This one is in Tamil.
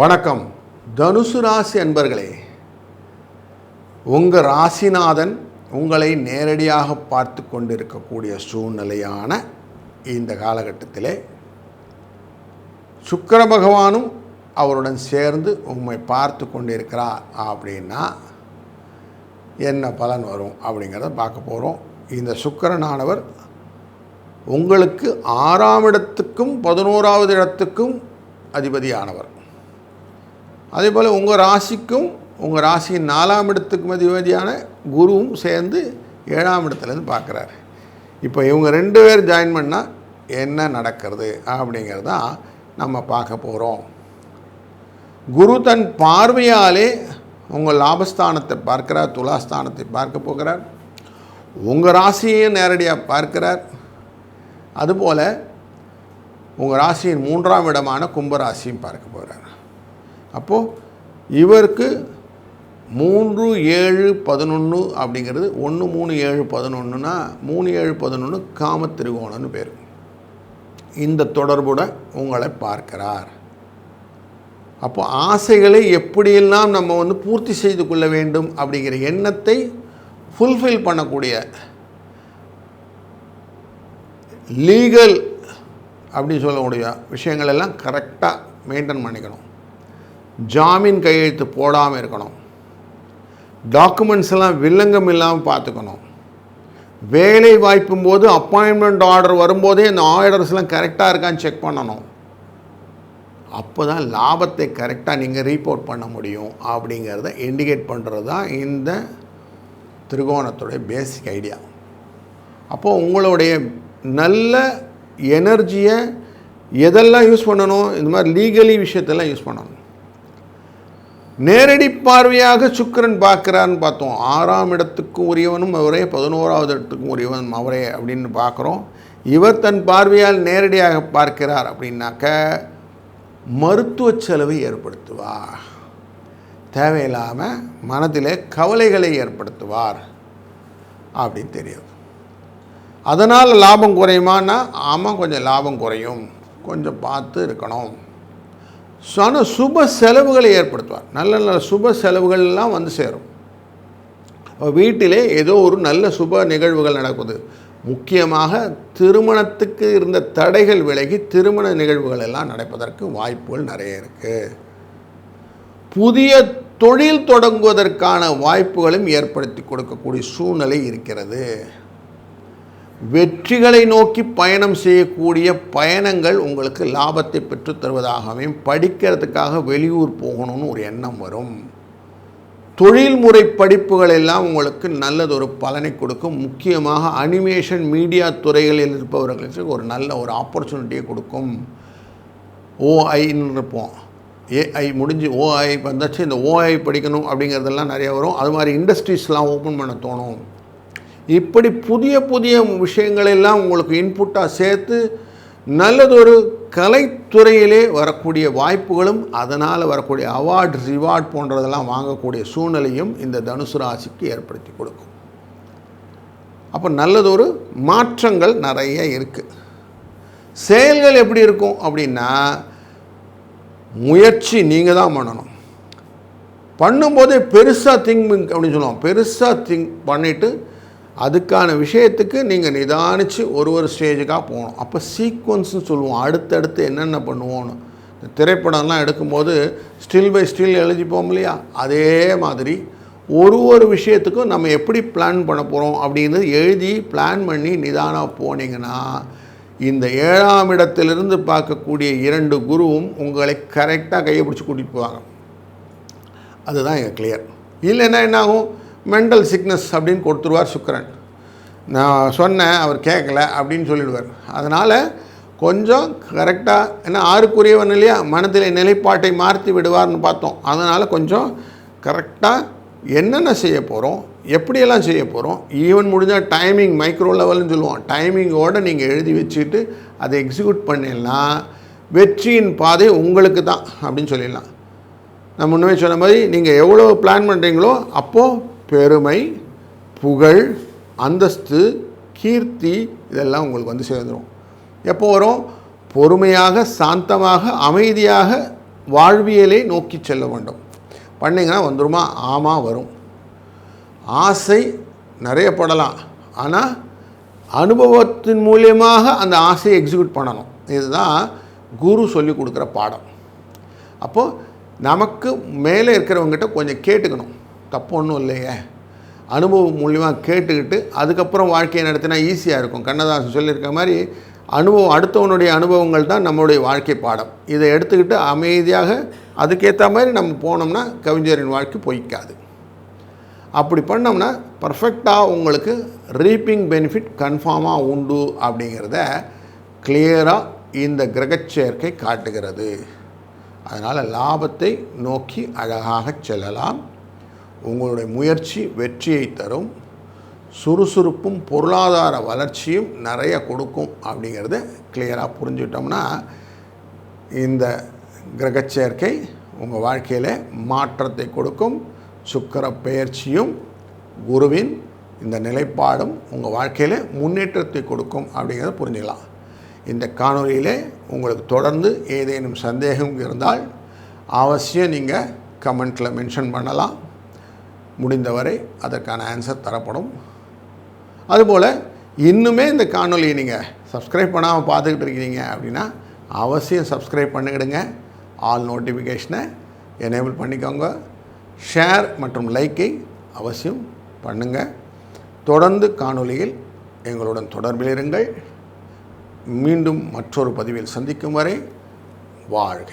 வணக்கம். தனுசு ராசி அன்பர்களே உங்கள் ராசிநாதன் உங்களை நேரடியாக பார்த்து கொண்டிருக்கக்கூடிய சூழ்நிலையான இந்த காலகட்டத்திலே சுக்கர பகவானும் அவருடன் சேர்ந்து உண்மை பார்த்து கொண்டிருக்கிறார் அப்படின்னா என்ன பலன் வரும் அப்படிங்கிறத பார்க்க போகிறோம் இந்த சுக்கரனானவர் உங்களுக்கு ஆறாம் இடத்துக்கும் பதினோராவது இடத்துக்கும் அதிபதியானவர். அதே போல் உங்கள் ராசிக்கும் உங்கள் ராசியின் நாலாம் இடத்துக்கும் அதிபதியான குருவும் சேர்ந்து ஏழாம் இடத்துலேருந்து பார்க்குறாரு. இப்போ இவங்க ரெண்டு பேர் ஜாயின் பண்ணால் என்ன நடக்கிறது அப்படிங்கிறது தான் நம்ம பார்க்க போகிறோம் குரு தன் பார்வையாலே உங்கள் லாபஸ்தானத்தை பார்க்கிறார் துலாஸ்தானத்தை பார்க்க போகிறார். உங்கள் ராசியையும் நேரடியாக பார்க்கிறார். அதுபோல் உங்கள் ராசியின் மூன்றாம் இடமான கும்பராசியும் பார்க்க போகிறார் அப்போது இவருக்கு மூன்று ஏழு பதினொன்று அப்படிங்கிறது ஒன்று மூணு ஏழு பதினொன்றுனா மூணு ஏழு பதினொன்று காம திருகோணம்னு பேர். இந்த தொடர்புடன் உங்களை பார்க்கிறார். அப்போ ஆசைகளை எப்படியெல்லாம் நம்ம வந்து பூர்த்தி செய்து கொள்ள வேண்டும் அப்படிங்கிற எண்ணத்தை ஃபுல்ஃபில் பண்ணக்கூடிய லீகல் அப்படின்னு சொல்லக்கூடிய விஷயங்கள் எல்லாம் கரெக்டாக மெயின்டைன் பண்ணிக்கணும். ஜாமீன் கையெழுத்து போடாமல் இருக்கணும். டாக்குமெண்ட்ஸ் எல்லாம் வில்லங்கம் இல்லாமல் பார்த்துக்கணும் வேலை வாய்ப்பும் போது அப்பாயின்மெண்ட் ஆர்டர் வரும்போதே இந்த ஆர்டர்ஸ்லாம் கரெக்டாக இருக்கான்னு செக் பண்ணணும். அப்போ தான் லாபத்தை கரெக்டாக நீங்கள் ரீபோர்ட் பண்ண முடியும் அப்படிங்கிறத இண்டிகேட் பண்ணுறது தான் இந்த திரிகோணத்துடைய பேசிக் ஐடியா அப்போது உங்களுடைய நல்ல எனர்ஜியை எதெல்லாம் யூஸ் பண்ணணும்? இந்த மாதிரி லீகலி விஷயத்தெல்லாம் யூஸ் பண்ணணும். நேரடி பார்வையாக சுக்கிரன் பார்க்குறான்னு பார்த்தோம். ஆறாம் இடத்துக்கும் உரியவனும் அவரே பதினோராவது இடத்துக்கும் உரியவனும் அவரே அப்படின்னு பார்க்குறோம். இவர் தன் பார்வையால் நேரடியாக பார்க்கிறார் அப்படின்னாக்க மருத்துவ செலவை ஏற்படுத்துவார். தேவையில்லாமல் மனதிலே கவலைகளை ஏற்படுத்துவார் அப்படின்னு தெரியும். அதனால் லாபம் குறையுமான்னா ஆமாம் கொஞ்சம் லாபம் குறையும். கொஞ்சம் பார்த்து இருக்கணும். ஆனால் சுப செலவுகளை ஏற்படுத்துவார். நல்ல நல்ல சுப செலவுகள் எல்லாம் வந்து சேரும். வீட்டிலே ஏதோ ஒரு நல்ல சுப நிகழ்வுகள் நடக்குது. முக்கியமாக திருமணத்துக்கு இருந்த தடைகள் விலகி திருமண நிகழ்வுகள் எல்லாம் நடப்பதற்கு வாய்ப்புகள் நிறைய இருக்குது புதிய தொழில் தொடங்குவதற்கான வாய்ப்புகளும் ஏற்படுத்தி கொடுக்கக்கூடிய சூழ்நிலை இருக்கிறது. வெற்றிகளை நோக்கி பயணம் செய்யக்கூடிய பயணங்கள் உங்களுக்கு லாபத்தை பெற்றுத் தருவதாகவும் படிக்கிறதுக்காக வெளியூர் போகணும்னு ஒரு எண்ணம் வரும். தொழில்முறை படிப்புகள் எல்லாம் உங்களுக்கு நல்லதொரு பலனை கொடுக்கும். முக்கியமாக அனிமேஷன் மீடியா துறைகளில் இருப்பவர்களுக்கு ஒரு நல்ல ஒரு ஆப்பர்ச்சுனிட்டியை கொடுக்கும். ஓஐன்னு இருப்போம். ஏஐ முடிஞ்சு ஓஐ வந்தாச்சு. இந்த ஓஐ படிக்கணும் அப்படிங்கிறதெல்லாம் நிறைய வரும். அது மாதிரி இண்டஸ்ட்ரீஸ்லாம் ஓப்பன் பண்ண தோணும். இப்படி புதிய புதிய விஷயங்களெல்லாம் உங்களுக்கு இன்புட்டாக சேர்த்து நல்லதொரு கலைத்துறையிலே வரக்கூடிய வாய்ப்புகளும் அதனால் வரக்கூடிய அவார்ட் ரிவார்ட் போன்றதெல்லாம் வாங்கக்கூடிய சூழ்நிலையும் இந்த தனுசு ராசிக்கு ஏற்படுத்தி கொடுக்கும். அப்போ நல்லதொரு மாற்றங்கள் நிறைய இருக்குது செயல்கள் எப்படி இருக்கும் அப்படின்னா முயற்சி நீங்கள் தான் பண்ணணும். பண்ணும்போதே பெருசாக திங்க் அப்படின்னு சொல்லுவோம். பெருசாக திங்க் பண்ணிவிட்டு அதுக்கான விஷயத்துக்கு நீங்கள் நிதானித்து ஒரு ஒரு ஸ்டேஜுக்காக போகணும். அப்போ சீக்வன்ஸ்னு சொல்லுவோம். அடுத்தடுத்து என்னென்ன பண்ணுவோன்னு திரைப்படம்லாம் எடுக்கும்போது ஸ்டில் பை ஸ்டில் எழுதிப்போம் இல்லையா? அதே மாதிரி ஒரு ஒரு விஷயத்துக்கும் நம்ம எப்படி பிளான் பண்ண போகிறோம் அப்படிங்கிறது எழுதி பிளான் பண்ணி நிதானம் போனீங்கன்னா இந்த ஏழாம் இடத்திலிருந்து பார்க்கக்கூடிய இரண்டு குருவும் உங்களை கரெக்டாக கையை பிடிச்சி கூட்டிகிட்டு போவாங்க. அதுதான் எங்கள் கிளியர் இல்லைன்னா என்னாகும்? மென்டல் சிக்னஸ் அப்படின்னு கொடுத்துருவார் சுக்கரன். நான் சொன்னேன் அவர் கேட்கல அப்படின்னு சொல்லிடுவார். அதனால் கொஞ்சம் கரெக்டாக ஏன்னா ஆறுக்குரியவன் இல்லையா? மனதில் நிலைப்பாட்டை மாற்றி விடுவார்னு பார்த்தோம். அதனால் கொஞ்சம் கரெக்டாக என்னென்ன செய்ய போகிறோம் எப்படியெல்லாம் செய்ய போகிறோம் ஈவன் முடிஞ்சால் டைமிங் மைக்ரோ லெவல்னு சொல்லுவோம். டைமிங்கோடு நீங்கள் எழுதி வச்சுட்டு அதை எக்ஸிக்யூட் பண்ணிடலாம். வெற்றியின் பாதை உங்களுக்கு தான் அப்படின்னு சொல்லிடலாம். நான் முன்னமே சொன்ன மாதிரி நீங்கள் எவ்வளோ பிளான் பண்ணுறீங்களோ அப்போது பெருமை புகழ் அந்தஸ்து கீர்த்தி இதெல்லாம் உங்களுக்கு வந்து சேர்ந்துடும் எப்போ வரும்? பொறுமையாக சாந்தமாக அமைதியாக வாழ்வியலை நோக்கி செல்ல வேண்டும். பண்ணிங்கன்னா வந்துருமா? ஆமாம் வரும். ஆசை நிறைய படலாம். ஆனால் அனுபவத்தின் மூலியமாக அந்த ஆசையை எக்ஸிக்யூட் பண்ணணும். இதுதான் குரு சொல்லி கொடுக்குற பாடம். அப்போது நமக்கு மேலே இருக்கிறவங்ககிட்ட கொஞ்சம் கேட்டுக்கணும். தப்பு ஒன்றும் இல்லையே அனுபவம் மூலியமாக கேட்டுக்கிட்டு அதுக்கப்புறம் வாழ்க்கையை நடத்தினா ஈஸியாக இருக்கும். கண்ணதாசன் சொல்லியிருக்க மாதிரி அனுபவம் அடுத்தவனுடைய அனுபவங்கள் தான் நம்மளுடைய வாழ்க்கை பாடம். இதை எடுத்துக்கிட்டு அமைதியாக அதுக்கேற்ற மாதிரி நம்ம போனோம்னா கவிஞரின் வாழ்க்கை பொய்க்காது. அப்படி பண்ணோம்னா பர்ஃபெக்டாக உங்களுக்கு ரீப்பிங் பெனிஃபிட் கன்ஃபார்மாக உண்டு அப்படிங்கிறத கிளியராக இந்த கிரகச்சேர்க்கை காட்டுகிறது. அதனால் லாபத்தை நோக்கி அழகாக செல்லலாம். உங்களுடைய முயற்சி வெற்றியை தரும். சுறுசுறுப்பும் பொருளாதார வளர்ச்சியும் நிறைய கொடுக்கும் அப்படிங்கிறத கிளியராக புரிஞ்சுக்கிட்டோம்னா இந்த கிரகச்சேர்க்கை உங்கள் வாழ்க்கையில் மாற்றத்தை கொடுக்கும். சுக்கர பெயர்ச்சியும் குருவின் இந்த நிலைப்பாடும் உங்கள் வாழ்க்கையில் முன்னேற்றத்தை கொடுக்கும் அப்படிங்கிறத புரிஞ்சுக்கலாம். இந்த காணொலியிலே உங்களுக்கு தொடர்ந்து ஏதேனும் சந்தேகம் இருந்தால் அவசியம் நீங்கள் கமெண்ட்டில் மென்ஷன் பண்ணலாம். முடிந்தவரை அதற்கான ஆன்சர் தரப்படும். அதுபோல் இன்னுமே இந்த காணொலியை நீங்கள் சப்ஸ்கிரைப் பண்ணாமல் பார்த்துக்கிட்டு இருக்கீங்க அப்படின்னா அவசியம் சப்ஸ்கிரைப் பண்ணிக்கிடுங்க. ஆல் நோட்டிஃபிகேஷனை எனேபிள் பண்ணிக்கோங்க. ஷேர் மற்றும் லைக்கை அவசியம் பண்ணுங்கள் தொடர்ந்து காணொளியில் எங்களுடன் தொடர்பில் இருங்கள். மீண்டும் மற்றொரு பதிவில் சந்திக்கும் வரை வாழ்க.